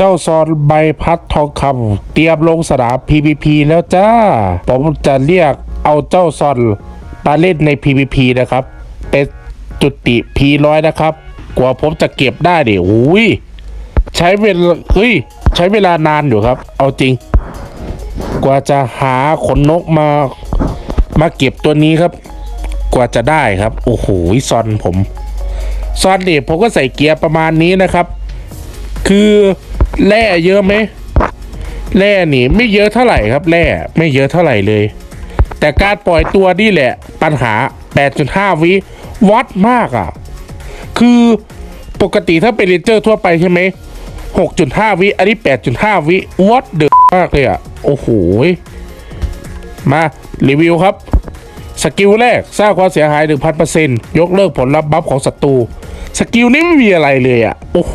เจ้าซอนใบพัดทองคำเตรียมลงสนาม PVP แล้วจ้า ผมจะเรียกเอาเจ้าซอนมาเล่นใน PVP นะครับ เป็นจุติ P100 นะครับ กว่าผมจะเก็บได้ดิอุ้ยใช้เวลาเฮ้ย ใช้เวลานานอยู่ครับ เอาจริง กว่าจะหาขนนกมามาเก็บตัวนี้ครับ กว่าจะได้ครับ โอ้โหซอนผมซอนเนี่ยผมก็ใส่เกียร์ประมาณนี้นะครับ คือ แร่เยอะไหมแร่นี่ไม่เยอะเท่าไหร่ครับแร่ไม่เยอะเท่าไหร่เลย แต่การปล่อยตัวนี่แหละ ปัญหา 8.5 วิวัดมากอะ คือปกติถ้าเป็นเรนเจอร์ทั่วไปใช่ไหม 6.5 วิ อันนี้ 8.5 วิวัดเดือดมากเลยอะ โอ้โห มา รีวิวครับ สกิลแรก สร้างความเสียหาย 1,000%ยกเลิกผลลัพธ์บัฟของศัตรู สกิลนี้ไม่มีอะไรเลยอะ โอ้โห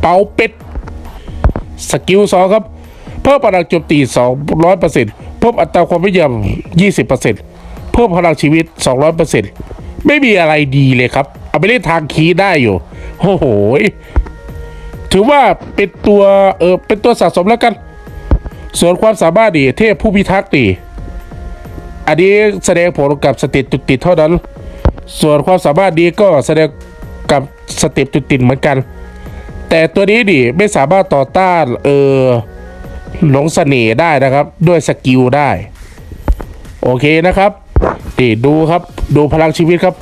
เป่าเป็ด สกิลสองครับ เพิ่มพลังโจมตี 200%เพิ่มอัตราความไม่ยำ20%เพิ่มพลังชีวิต 200%ไม่มีอะไรดีเลยครับ เอาไปเล่นทางคีได้อยู่โอ้โหถือว่าเป็นตัวเออเป็นตัวสะสมแล้วกัน ส่วนความสามารถดีเทพผู้พิทักษ์ดีอันนี้แสดงผลกับสติจุดติดเท่านั้น ส่วนความสามารถดีก็แสดงกับสต็ปจุดติดเหมือนกัน แต่ตัวนี้ดิไม่สามารถต่อต้านเออหลงเสน่ห์ได้นะครับ ด้วยสกิลได้ โอเคนะครับดิดูครับดูพลังชีวิตครับ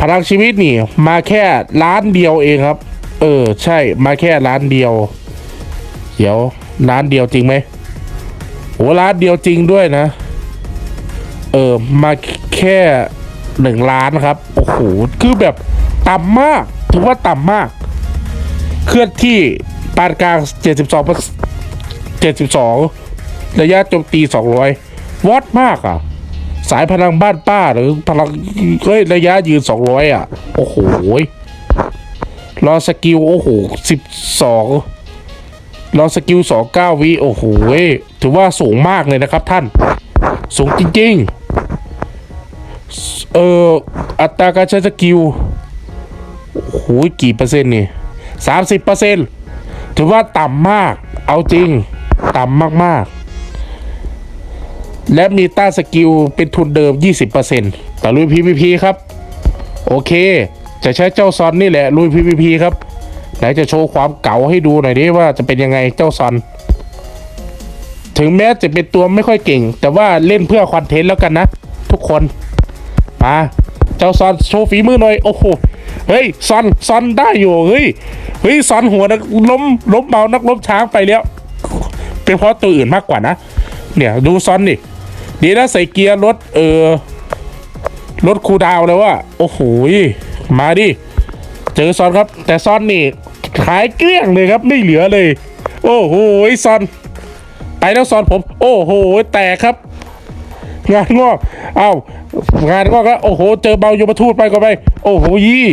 พลังชีวิตนี่มาแค่ล้านเดียวเองครับ เออใช่มาแค่ล้านเดียว เดี๋ยวล้านเดียวจริงไหมโอ้ล้านเดียวจริงด้วยนะ เออมาแค่หนึ่งล้านครับ โอ้โห คือแบบต่ำมาก ถือว่าต่ำมาก เคลื่อนที่ปานกลาง 72 72 ระยะโจมตี 200 วอตมากอะ สายพลังบ้านป้าหรือพลังเฮ้ยระยะยืน 200 อะ โอ้โหรอสกิล โอ้โห 12รอสกิล 29 วิ โอ้โห ถือว่าสูงมากเลยนะครับท่าน สูงจริง ๆ เอออัตราการใช้สกิล โอ้โห กี่เปอร์เซ็นต์นี่ สามสิบเปอร์เซ็นต์ถือว่าต่ำมาก เอาจริง ต่ำมากๆ และมีต้านสกิลเป็นทุนเดิม 20%แต่ลุย PVP ครับ โอเค จะใช้เจ้าซอนนี่แหละ ลุย PVP ครับไหนจะโชว์ความเก๋าให้ดูหน่อยดิว่าจะเป็นยังไงเจ้าซอนถึงแม้จะเป็นตัวไม่ค่อยเก่ง แต่ว่าเล่นเพื่อคอนเทนต์แล้วกันนะ ทุกคนมาเจ้าซอนโชว์ฝีมือหน่อย โอ้โห เฮ้ยซอนซอนได้อยู่ เฮ้ย เฮ้ยซอนหัวนักล้มล้มเบานักล้มช้างไปแล้ว เป็นเพราะตัวอื่นมากกว่านะ เนี่ยดูซ้อนดิดีนะใส่เกียร์รถเออรถคูดาวน์แล้วว่าโอ้โหมาดิเจอซอนครับ แต่ซอนนี่ขายเกลี้ยงเลยครับไม่เหลือเลย โอ้โหซอน ไปแล้วซอนผม โอ้โหแตกครับ งานงอกเอ้างานงอกแล้วโอ้โห เจอเบายมทูตไปก็ไป โอ้โหยี่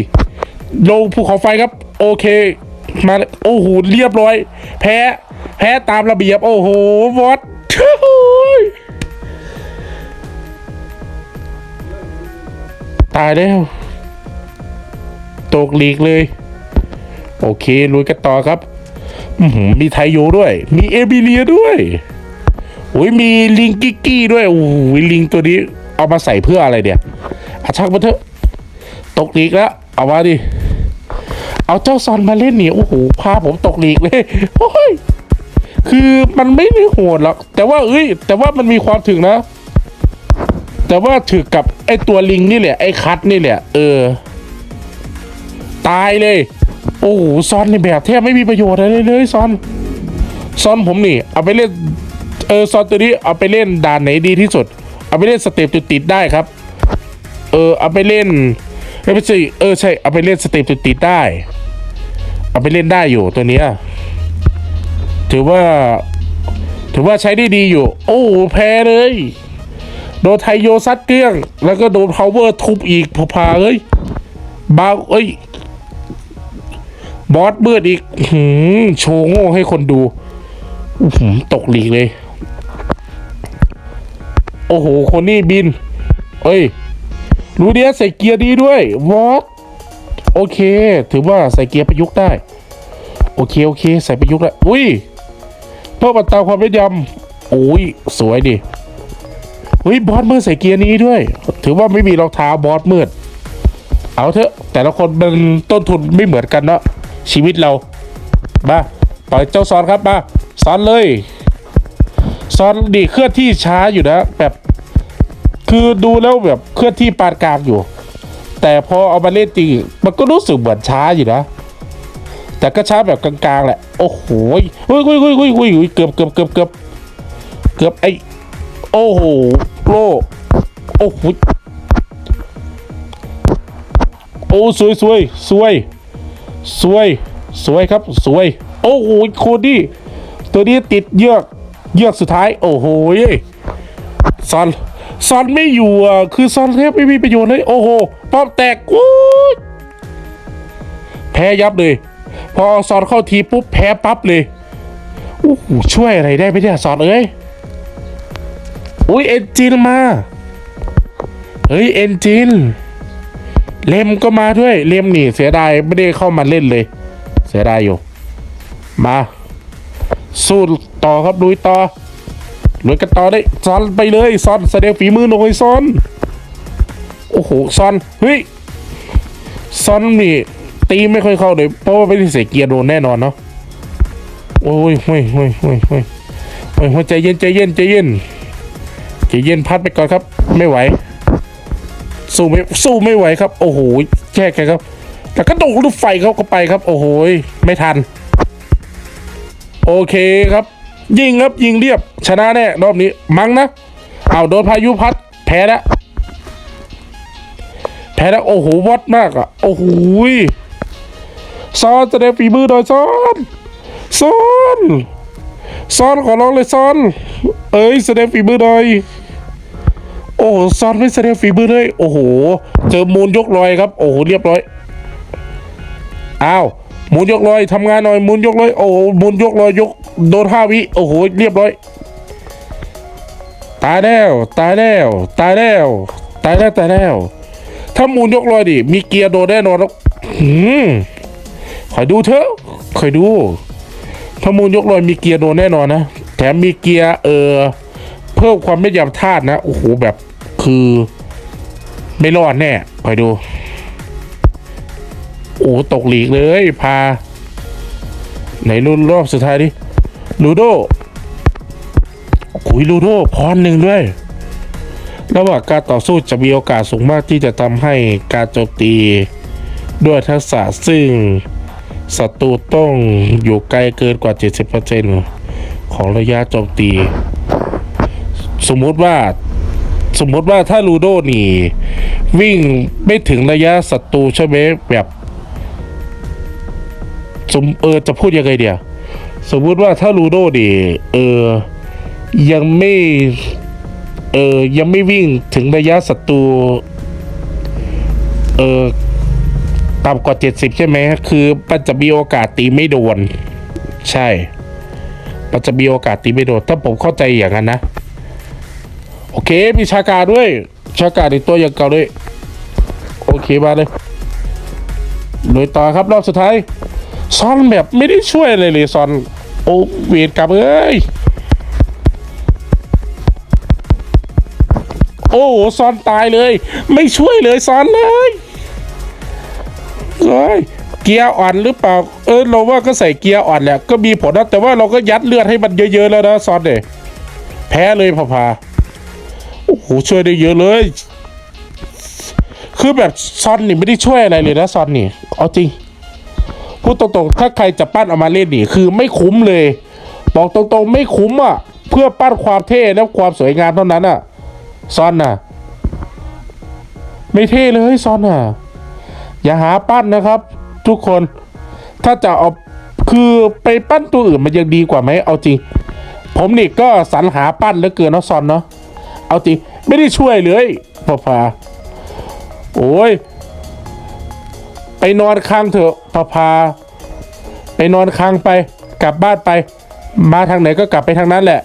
ลงภูเขาไฟครับ โอเค มาโอ้โหเรียบร้อย แพ้ แพ้ตามระเบียบ โอ้โหวอดตายแล้ว ตกหลีกเลย โอเคลุยกันต่อครับอื้อหือมีไทโยด้วย มีเอบิเลียด้วยโอ้ยมีลิงกิกกี้ด้วยโอ้โหลิงตัวนี้เอามาใส่เพื่ออะไรเดี๋ยวอาชักมาเถอะ ตกหลีกแล้ว เอามาดิ เอาเจ้าซอนมาเล่นเนี่ยโอ้โหพาผมตกหลีกเลยโอ้ยคือมันไม่ได้โหดหรอกแต่ว่าเอ้ย แต่ว่ามันมีความถึงนะ แต่ว่าถึกกับไอตัวลิงนี่แหละไอคัทนี่แหละเออ ตายเลย โอ้โหซอนในแบบแทบไม่มีประโยชน์อะไรเลยซอนซอนผมนี่ เอาไปเล่นเออซอนตัวนี้เอาไปเล่นด่านไหนดีที่สุด เอาไปเล่นสเต็ปจุดติดได้ครับ เออเอาไปเล่นไม่ใช่เออใช่เอาไปเล่นสเต็ปจุดติดได้ เอาไปเล่นได้อยู่ตัวนี้ถือว่า ถือว่าใช้ได้ดีอยู่ โอ้แพ้เลย โดนไทโยซัดเกลี้ยง แล้วก็โดนพาวเวอร์ทุบอีกพอพาเอ้ยบาเอ้ย บอสเบิดอีกหืมโชว์โง่ให้คนดูหือตกหลีกเลย โอ้โห คนนี้บิน เอ้ย รู้เดียใส่เกียร์ดีด้วยวอต โอเค ถือว่าใส่เกียร์ประยุกต์ได้ โอเค โอเค ใส่ประยุกต์แล้วอุ้ยเพิ่มอัตราความแม่นยำโอ้ยสวยดิอุ้ยบอสมืดใส่เกียร์นี้ด้วย ถือว่าไม่มีรองเท้าบอสมืดเอาเถอะแต่ละคนมันต้นทุนไม่เหมือนกันเนาะชีวิตเรามาปล่อยเจ้าซอนครับมาซอนเลยซอนดีเคลื่อนที่ช้าอยู่นะแบบ คือดูแล้วแบบเคลื่อนที่ปานกลางอยู่ แต่พอเอามาเล่นจริงมันก็รู้สึกเหมือนช้าอยู่นะ แต่ก็ช้าแบบกลางๆแหละ โอ้โหเฮ้ยเฮ้ยเฮ้ยเฮ้ยเฮ้ยเฮ้ยเกือบเกือบเกือบเกือบเกือบไอโอ้โหโลโอ้โหโอ้สวยสวยสวยสวยสวยครับสวย โอ้โหโคดี้ตัวนี้ติดเยือกเยือกสุดท้าย โอ้โหยซอน ซอนไม่อยู่อะคือซอนแทบไม่มีประโยชน์เลยโอ้โหป้อมแตกอู้ยแพ้ยับเลย พอซอนเข้าทีปุ๊บแพ้ปั๊บเลยโอ้โหช่วยอะไรได้ไมเนี่ยซอนเอ้ยอุ้ยเอนจินมาเฮ้ยเอนจินเลมก็มาด้วยเลมนี่เสียดายไม่ได้เข้ามาเล่นเลย เสียดายอยู่ มา สู้ต่อครับลุยต่อ ลุยกันต่อได้ซอนไปเลยซอนแสดงฝีมือหน่อยซอนโอ้โหซอนเฮ้ยซอนนี่ตีไม่ค่อยเข้าเลยเพราะว่าไม่ได้ใส่เกียร์โดนแน่นอนเนาะโอ้ยเฮ้ยเฮ้ยเฮ้ยเฮ้ยเฮ้ยใจเย็นใจเย็นใจเย็นใจเย็นพัดไปก่อนครับ ไม่ไหว สู้ไม่สู้ไม่ไหวครับ โอ้โหแช่แกครับแต่ก็โดดลูกไฟเขาก็ไปครับ โอ้โหไม่ทัน โอเคครับ ยิงครับยิงเรียบ ชนะแน่รอบนี้มั้งนะเอาโดนพายุพัดแพ้แล้วแพ้แล้วโอ้โหวัดมากอะโอ้โหซ้อนแสดงฝีมือหน่อยซ้อนซ้อนซ้อนขอร้องเลยซ้อน เอ้ยแสดงฝีมือหน่อยโอ้โหซอนไม่แสดงฝีมือเลยโอ้โหเจอมูลยกลอยครับ โอ้โหเรียบร้อยอ้าวมูลยกลอยทำงานหน่อยมูลยกลอยโอ้โหมูลยกลอยยกโดนห้าวิโอ้โหเรียบร้อย ตายแล้วตายแล้วตายแล้วตายแล้วตายแล้วถ้ามูลยกลอยดิมีเกียร์โดนแน่นอนแล้วหืมคอยดูเถอะคอยดู ถ้ามูลยกลอยมีเกียร์โดนแน่นอนนะแถมมีเกียร์เออเพิ่มความไม่ยำธาตุนะโอ้โหแบบคือไม่รอดแน่คอยดู โอ้ตกหลีกเลยพาไหนรุ่นรอบสุดท้ายดิลูโด คุยลูโดพรหนึ่งด้วยระหว่างการต่อสู้จะมีโอกาสสูงมากที่จะทำให้การโจมตีด้วยทักษะซึ่งศัตรูต้องอยู่ไกลเกินกว่า 70%ของระยะโจมตี สมมุติว่าสมมติว่าถ้าลูโดนี่ วิ่งไม่ถึงระยะศัตรูใช่ไหมแบบสมเออจะพูดยังไงเดียว สมมุติว่าถ้าลูโดนี่เออ ยังไม่เออยังไม่วิ่งถึงระยะศัตรูเออต่ำกว่าเจ็ดสิบใช่ไหมคือมันจะมีโอกาสตีไม่โดน ใช่มันจะมีโอกาสตีไม่โดน ถ้าผมเข้าใจอย่างนั้นนะ โอเค มีชากาด้วย ชากาในตัวอย่างเก่าด้วย โอเคมาเลยลุยต่อครับรอบสุดท้าย ซอนแบบไม่ได้ช่วยอะไรเลยซอน โอ้เวรกลับเอ้ย โอ้โหซอนตายเลย ไม่ช่วยเลยซอนเลยเฮ้ยเกียร์อ่อนหรือเปล่า เออเราว่าก็ใส่เกียร์อ่อนแหละก็มีผลนะแต่ว่าเราก็ยัดเลือดให้มันเยอะๆแล้วนะซอนเนี่ยแพ้เลยพาพาโอ้โหช่วยได้เยอะเลย คือแบบซอนนี่ไม่ได้ช่วยอะไรเลยนะซอนนี่เอาจริงพูดตรงๆถ้าใครจะปั้นเอามาเล่นนี่คือไม่คุ้มเลย บอกตรงๆไม่คุ้มอะ เพื่อปั้นความเท่และความสวยงามเท่านั้นอะ ซอนน่ะ ไม่เท่เลยซอนน่ะ อย่าหาปั้นนะครับ ทุกคนถ้าจะเอาคือไปปั้นตัวอื่นมันยังดีกว่าไหมเอาจริง ผมนี่ก็สรรหาปั้นเหลือเกินเนาะซอนเนาะเอาจริงไม่ได้ช่วยเลยพอพาโอ้ยไปนอนค้างเถอะพอพา ไปนอนค้างไป กลับบ้านไป มาทางไหนก็กลับไปทางนั้นแหละ